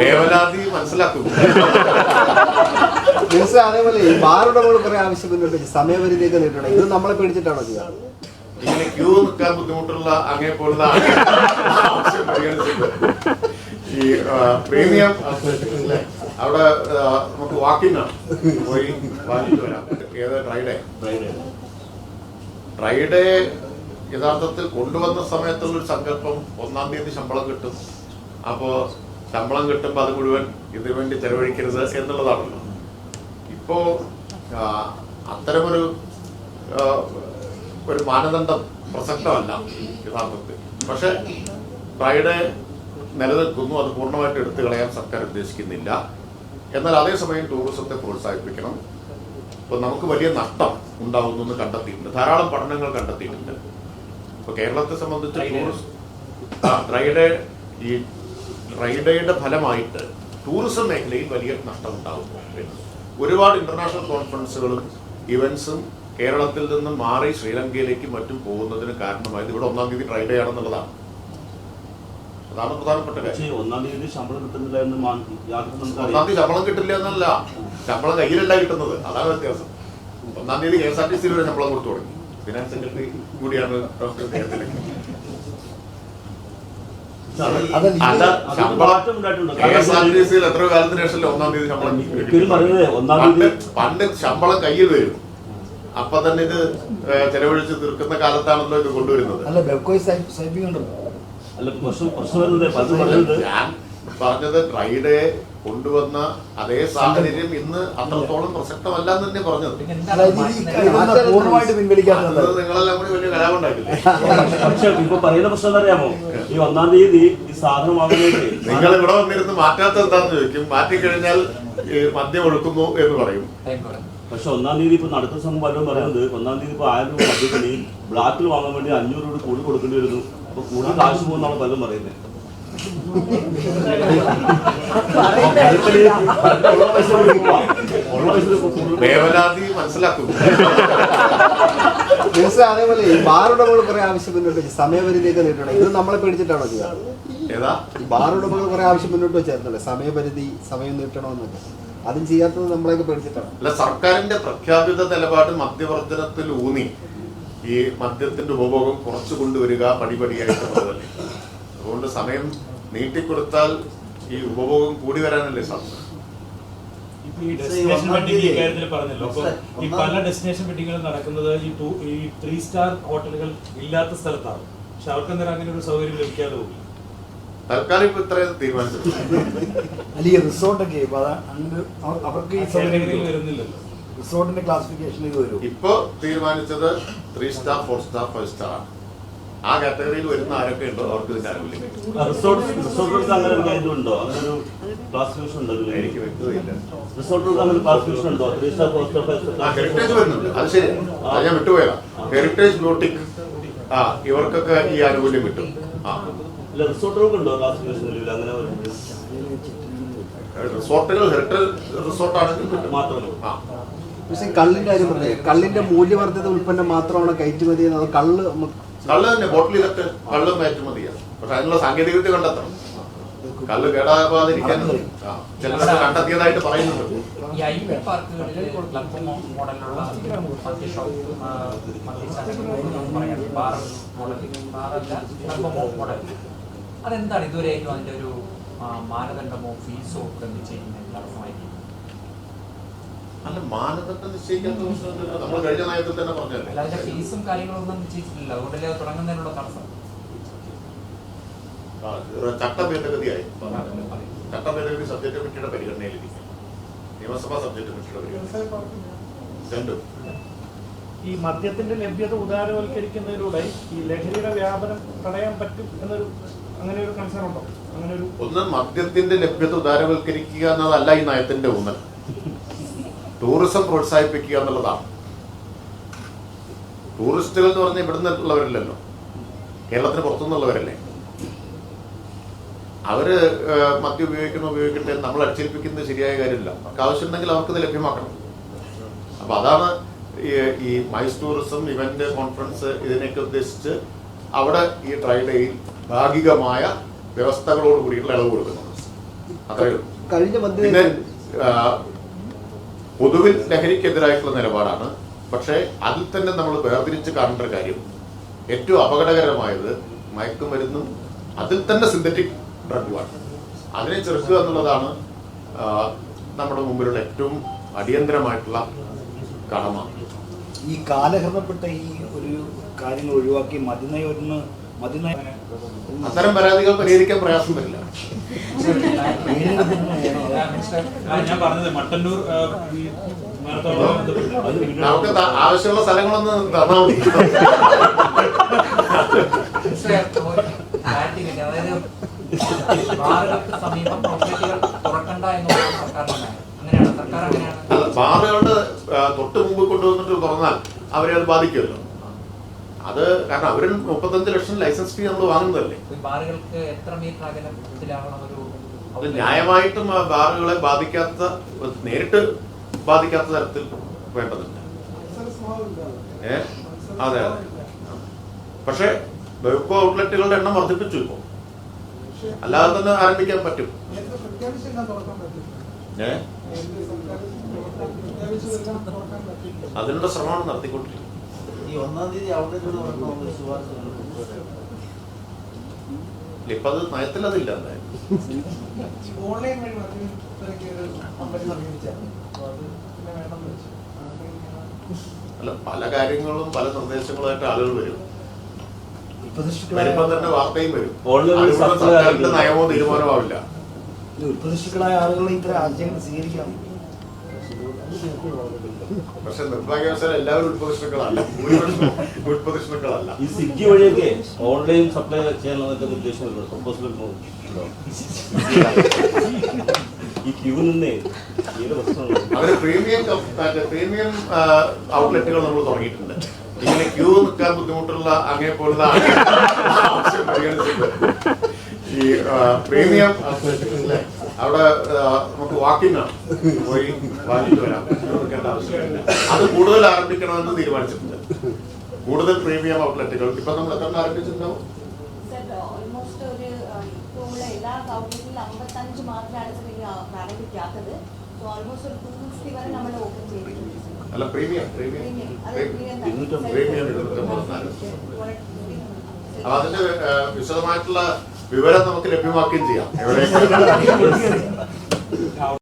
വേവലാതി മനസ്സിലാക്കും. മിനിസ്റ്റർ അതേപോലെ ഈ ബാറുടെ മുകളിൽ കുറെ ആവശ്യം മുന്നോട്ട് സമയപരിധിയൊക്കെ നീട്ടണം. ഇത് നമ്മളെ പേടിച്ചിട്ടാണോ ചെയ്യാറ് ഇങ്ങനെ ക്യൂ നിൽക്കാൻ ബുദ്ധിമുട്ടുള്ള അങ്ങനെ പോലുള്ള ആവശ്യം പരിഗണിച്ചിട്ട് ഈ പ്രീമിയം അവിടെ നമുക്ക് വാക്കിംഗ് പോയി വാങ്ങിച്ചു വരാം. ഏത് ഫ്രൈഡേ ഫ്രൈഡേ യഥാർത്ഥത്തിൽ കൊണ്ടുവന്ന സമയത്തുള്ള ഒരു സങ്കല്പം ഒന്നാം തീയതി ശമ്പളം കിട്ടും. അപ്പോ ശമ്പളം കിട്ടുമ്പോൾ അത് മുഴുവൻ ഇതിനു വേണ്ടി ചെലവഴിക്കരുത് എന്നുള്ളതാണല്ലോ. ഇപ്പോ അത്തരമൊരു ഒരു മാനദണ്ഡം പ്രസക്തമല്ല യഥാർത്ഥത്തിൽ. പക്ഷെ ഫ്രൈഡേ നിലനിൽക്കുന്നു അത് പൂർണമായിട്ട് എടുത്തു കളയാൻ സർക്കാർ ഉദ്ദേശിക്കുന്നില്ല. എന്നാൽ അതേസമയം ടൂറിസത്തെ പ്രോത്സാഹിപ്പിക്കണം. ഇപ്പൊ നമുക്ക് വലിയ നഷ്ടം ഉണ്ടാവുന്നു എന്ന് കണ്ടെത്തിയിട്ടുണ്ട്. ധാരാളം പഠനങ്ങൾ കണ്ടെത്തിയിട്ടുണ്ട്. ഇപ്പൊ കേരളത്തെ സംബന്ധിച്ച് ടൂറിസ്റ്റ് ഡ്രൈഡേ ഈ ഡ്രൈഡേയുടെ ഫലമായിട്ട് ടൂറിസം മേഖലയിൽ വലിയ നഷ്ടം ഉണ്ടാകുന്നു ഒരുപാട് ഇന്റർനാഷണൽ കോൺഫറൻസുകളും ഇവന്റ്സും കേരളത്തിൽ നിന്നും മാറി ശ്രീലങ്കയിലേക്ക് മറ്റും പോകുന്നതിന് കാരണമായത് ഇവിടെ ഒന്നാം തീയതി ഡ്രൈഡേ ആണെന്നുള്ളതാണ്. അതാണ് പ്രധാനപ്പെട്ട കാര്യം. ഒന്നാം തീയതി ശമ്പളം കിട്ടുന്നില്ല എന്ന് ഒന്നാം തീയതി ശമ്പളം കിട്ടില്ല എന്നല്ല. ശമ്പളം കയ്യിലല്ല കിട്ടുന്നത്. അതാണ് വ്യത്യാസം. ഒന്നാം തീയതി കെ എസ് ആർ ടി സിയിൽ ശമ്പളം കൊടുത്തു തുടങ്ങി. ഫിനാൻസ് സെക്രട്ടറി കൂടിയാണ് ഡോക്ടർ കേരളത്തിലെ അതല്ല ഇത് അല്ല ശമ്പളം മാറ്റം ഉണ്ടായിട്ടുണ്ട്. കെ എസ് ആർ ടി സിയിൽ എത്ര കാലത്തിന് ശേഷം ഒന്നാം തീയതി ശമ്പളം ഒരിക്കലും പറയുന്നത് ഒന്നാം പണ്ട് ശമ്പളം കയ്യിൽ വരും. അപ്പൊ തന്നെ ഇത് ചെലവഴിച്ച് തീർക്കുന്ന കാലത്താണല്ലോ ഇത് കൊണ്ടുവരുന്നത്. അല്ല ബെബ്കോയ് സൈപ്പിംഗ് ഉണ്ടല്ലോ അല്ല പ്രശ്നം പ്രശ്നം വരുന്നത് പലരും ഞാൻ പറഞ്ഞത് ഡ്രൈഡേ കൊണ്ടുവന്ന അതേ സാഹചര്യം ഇന്ന് അത്രത്തോളം പ്രസക്തമല്ല എന്ന് തന്നെ പറഞ്ഞത്. പൂർണമായിട്ട് പിൻവലിക്കാത്തത്? നിങ്ങളെല്ലാം കൂടി വലിയ കലാപം ഉണ്ടാക്കില്ലേ പക്ഷെ ഇപ്പൊ പറയുന്ന പ്രശ്നം അറിയാമോ ഈ ഒന്നാം തീയതി ഈ സാധനം വാങ്ങുന്നത് നിങ്ങൾ ഇവിടെ വന്നിരുന്ന് മാറ്റാത്ത എന്താന്ന് ചോദിക്കും. മാറ്റിക്കഴിഞ്ഞാൽ ഈ മദ്യം ഒഴുക്കുന്നു എന്ന് പറയും. പക്ഷെ ഒന്നാം തീയതി ഇപ്പൊ നടക്കുന്ന സംഭവം പലരും പറയുന്നത് ഒന്നാം തീയതി ഇപ്പൊ ആയിരം രൂപ മദ്യത്തിന് ബ്ലാക്കിൽ വാങ്ങാൻ വേണ്ടി അഞ്ഞൂറ് രൂപ കൂടി കൊടുക്കേണ്ടി വരുന്നു. അപ്പൊ കൂടുതൽ കാശ് പോകുന്നാണ് പലരും പറയുന്നത്. മനസ്സിലാക്കും വേവലാതി മിനിസ്റ്റർ അതേപോലെ ഈ ബാറുടമകൾ കുറെ ആവശ്യം മുന്നോട്ട് വെച്ച് സമയപരിധിയൊക്കെ നേരിടണം ഇത് നമ്മളെ പേടിച്ചിട്ടാണോ ചെയ്യാറ് ഏതാ? ഈ ബാറുടമകൾ കുറെ ആവശ്യം മുന്നോട്ട് വെച്ചായിരുന്നല്ലേ? സമയപരിധി സമയം നീട്ടണമെന്നൊക്കെ. അതും ചെയ്യാത്തത് നമ്മളെയൊക്കെ പേടിച്ചിട്ടാണ്. അല്ല സർക്കാരിന്റെ പ്രഖ്യാപിത നിലപാട് മദ്യവർജനത്തിൽ ഊന്നി. ഈ മദ്യത്തിന്റെ ഉപഭോഗം കുറച്ചു കൊണ്ടുവരിക പടിപടിയായിട്ടുള്ളതല്ലേ അതുകൊണ്ട് സമയം നീട്ടിക്കൊടുത്താൽ ഈ ഉപഭോഗം കൂടി വരാനല്ലേ സാധ്യത? ഇപ്പൊ ഈ ഡെസ്റ്റിനേഷൻ വെഡിങ് ഈ കാര്യത്തിൽ പറഞ്ഞല്ലോ. അപ്പൊ ഈ പല ഡെസ്റ്റിനേഷൻ വെഡിങ്ങുകളും നടക്കുന്നത് ഈ ടു ഈ ത്രീ സ്റ്റാർ ഹോട്ടലുകൾ ഇല്ലാത്ത സ്ഥലത്താണ്. പക്ഷെ അവർക്ക് അന്നേരം അങ്ങനെ ഒരു സൗകര്യം ലഭിക്കാതെ പോകും. തൽക്കാലം ഇപ്പൊ അല്ല ഈ റിസോർട്ടൊക്കെ ഇപ്പൊ അങ്ങനെ അവർക്ക് ഈ സൗകര്യം വരുന്നില്ലല്ലോ. റിസോർട്ടിന്റെ ക്ലാസിഫിക്കേഷൻ ഇത് വരും. ഇപ്പൊ തീരുമാനിച്ചത് three star four star five star ആണ്. ആ കാറ്റഗറിയിൽ വരുന്ന ആരൊക്കെ ഉണ്ടോ അവർക്ക് ഇതിന്റെ? എനിക്ക് വ്യക്തതയില്ല. ആ ഹെറിറ്റേജ് വരുന്നുണ്ട്. അത് ശരിയാണ് അത് ഞാൻ വിട്ടുപോയതാ. ഹെറിറ്റേജ് ബ്യൂട്ടിക് ആ ഇവർക്കൊക്കെ ഈ ആനുകൂല്യം കിട്ടും. ആ. റിസോർട്ടുകൾ ഹെറിറ്റേജ് റിസോർട്ടാണെങ്കിൽ കിട്ടും. ആ. പക്ഷേ കള്ളിന്റെ കാര്യം പറഞ്ഞേ കള്ളിന്റെ മൂല്യവർദ്ധിത ഉൽപ്പന്നം മാത്രമാണ് കയറ്റുമതി എന്നത് കള്ള് കള്ള് തന്നെ ബോട്ടിൽ ചെയ്തിട്ട് കള്ളും കയറ്റുമതിയാണ് പക്ഷെ അതിനുള്ള സാങ്കേതിക വിദ്യ കണ്ടെത്തണം. കള്ള് കേടാകാതിരിക്കാൻ ആ, ചിലരൊക്കെ കണ്ടെത്തിയതായിട്ട് പറയുന്നുണ്ട്. അതെന്താണ് ഇതുവരെയായിട്ടും അതിന്റെ ഒരു മാനദണ്ഡമോ ഫീസോ ഒക്കെ ചെയ്യുന്ന അല്ല മാനദണ്ഡം നിശ്ചയിക്കാത്ത പ്രശ്നമൊന്നുമില്ല. നമ്മൾ കഴിഞ്ഞ നയത്തിൽ തന്നെ പറഞ്ഞല്ലേ അല്ല അതിന്റെ ഫീസും കാര്യങ്ങളൊന്നും നിശ്ചയിച്ചിട്ടില്ല. അതുകൊണ്ടല്ലേ അത് തുടങ്ങുന്നതിനുള്ള തടസ്സം. ആ, ഒരു ചട്ടഭേദഗതിയായി ചട്ടഭേദഗതി സബ്ജക്ട് കമ്മിറ്റിയുടെ പരിഗണനയിലിരിക്കും നിയമസഭാ സബ്ജക്ട് കമ്മിറ്റിയുടെ പരിഗണന രണ്ടും. ഈ മദ്യത്തിന്റെ ലഭ്യത ഉദാരവൽക്കരിക്കുന്നതിലൂടെ ഈ ലഹരിയുടെ വ്യാപനം തടയാൻ പറ്റും എന്നൊരു അങ്ങനെ ഒരു കൺസേൺ ഉണ്ടോ? അങ്ങനെ ഒരു ഒന്ന് മദ്യത്തിന്റെ ലഭ്യത ഉദാരവൽക്കരിക്കുക എന്നതല്ല ഈ നയത്തിന്റെ ഊന്നൽ. ടൂറിസം പ്രോത്സാഹിപ്പിക്കുക എന്നുള്ളതാണ്. ടൂറിസ്റ്റുകൾ എന്ന് പറഞ്ഞാൽ ഇവിടെ നിന്നുള്ളവരല്ലല്ലോ കേരളത്തിന് പുറത്തുനിന്നുള്ളവരല്ലേ? അവർ മദ്യം ഉപയോഗിക്കണോ ഉപയോഗിക്കട്ടെ നമ്മൾ അടിച്ചേൽപ്പിക്കുന്നത് ശരിയായ കാര്യമില്ല. അവർക്ക് ആവശ്യമുണ്ടെങ്കിൽ അവർക്കത് ലഭ്യമാക്കണം. അപ്പൊ അതാണ് ഈ മൈസ് ടൂറിസം ഇവന്റ് കോൺഫറൻസ് ഇതിനെയൊക്കെ ഉദ്ദേശിച്ച് അവിടെ ഈ ട്രൈഡേയിൽ ഭാഗികമായ വ്യവസ്ഥകളോട് കൂടിയിട്ടുള്ള ഇളവ് കൊടുക്കുന്നത്. അത്രയേ കഴിഞ്ഞ പിന്നെ പൊതുവിൽ ലഹരിക്കെതിരായിട്ടുള്ള നിലപാടാണ്. പക്ഷേ അതിൽ തന്നെ നമ്മൾ വേർതിരിച്ച് കാണേണ്ട ഒരു കാര്യം. ഏറ്റവും അപകടകരമായത് മയക്കുമരുന്നും അതിൽ തന്നെ സിന്തറ്റിക് ഡ്രഗുമാണ് അതിനെ ചെറുക്കുക എന്നുള്ളതാണ് നമ്മുടെ മുമ്പിലുള്ള ഏറ്റവും അടിയന്തരമായിട്ടുള്ള കടമ. ഈ കാലഹരണപ്പെട്ട ഈ ഒരു കാര്യങ്ങൾ ഒഴിവാക്കി മതിനയം ഒന്ന് മതിനയം അത്തരം പരാതികൾ പരിഹരിക്കാൻ പ്രയാസം വരില്ല. ഞാൻ പറഞ്ഞത് മട്ടന്നൂർ നമുക്ക് ആവശ്യമുള്ള സ്ഥലങ്ങളൊന്ന് തന്നാൽ മതി. ബാറുകളുടെ തൊട്ട് മുമ്പ് കൊണ്ടുവന്നിട്ട് തുറന്നാൽ അവരെ അത് ബാധിക്കുമല്ലോ. അത് കാരണം അവരും മുപ്പത്തഞ്ച് ലക്ഷം ലൈസൻസ് ഫീ നമ്മൾ വാങ്ങുന്നതല്ലേ? ബാറുകൾക്ക് എത്ര മീറ്റർ അകലത്തിലാവണം ഒരു അത് ന്യായമായിട്ടും ആ ബാറുകളെ ബാധിക്കാത്ത നേരിട്ട് ബാധിക്കാത്ത തരത്തിൽ വേണ്ടതുണ്ട് ഏ? അതെ അതെ. പക്ഷേ ബെവ്കോ ഔട്ട്ലെറ്റുകളുടെ എണ്ണം വർദ്ധിപ്പിച്ചു ഇപ്പോ. അല്ലാതെ തന്നെ ആരംഭിക്കാൻ പറ്റും. ഏ? അതിനുള്ള ശ്രമമാണ് നടത്തിക്കൊണ്ടിരിക്കുന്നത്. ഒന്നാം തീയതി ഇപ്പൊ അത് നയത്തിൽ അതില്ല ഓൺലൈൻ അല്ല പല കാര്യങ്ങളും പല നിർദ്ദേശങ്ങളുമായിട്ട് ആളുകൾ വരും. ഉൽപ്പതിഷ്കളായ വരുമ്പോ തന്നെ വാർത്തയും വരും. സർക്കാരിന്റെ നയമോ തീരുമാനമാവില്ല ഉൽപ്പതിഷ്കളായ ആളുകൾ ഇത്തരം ആശയങ്ങൾ സ്വീകരിക്കണം പക്ഷെ നിർഭാഗ്യവശാൽ എല്ലാവരും ഉത്പതിഷ്ണുക്കളല്ല ഭൂരിപക്ഷം ഈ സ്വിഗ്ഗി വഴിയൊക്കെ ഓൺലൈൻ സപ്ലൈ ചെയ്യാനുള്ള ഉദ്ദേശമുണ്ടോ പ്രപ്പോസൽ ഉണ്ടോ? ഈ ക്യൂ നിന്നേ അവർ പ്രീമിയം പ്രീമിയം ഔട്ട്ലെറ്റുകൾ നമ്മൾ തുടങ്ങിയിട്ടുണ്ട്. ഇങ്ങനെ ക്യൂ നിൽക്കാൻ ബുദ്ധിമുട്ടുള്ള അങ്ങനെ പോലുള്ള ഈ പ്രീമിയം ഔട്ട്ലെറ്റുകളിലെ അവിടെ നമുക്ക് വാക്കിംഗ് ആണ് പോയി വാങ്ങിട്ട് വരാം. ആവശ്യമില്ല അത് കൂടുതൽ ആരംഭിക്കണമെന്ന് തീരുമാനിച്ചിട്ടുണ്ട്. കൂടുതൽ പ്രീമിയം ഔട്ട്ലെറ്റുകൾ ഇപ്പൊ നമ്മൾ എത്ര ആരംഭിച്ചിട്ടുണ്ടാവും? അല്ല പ്രീമിയം പ്രീമിയം പ്രീമിയം അതിന്റെ വിശദമായിട്ടുള്ള വിവരം നമുക്ക് ലഭ്യമാക്കുകയും ചെയ്യാം. എവിടെയൊക്കെ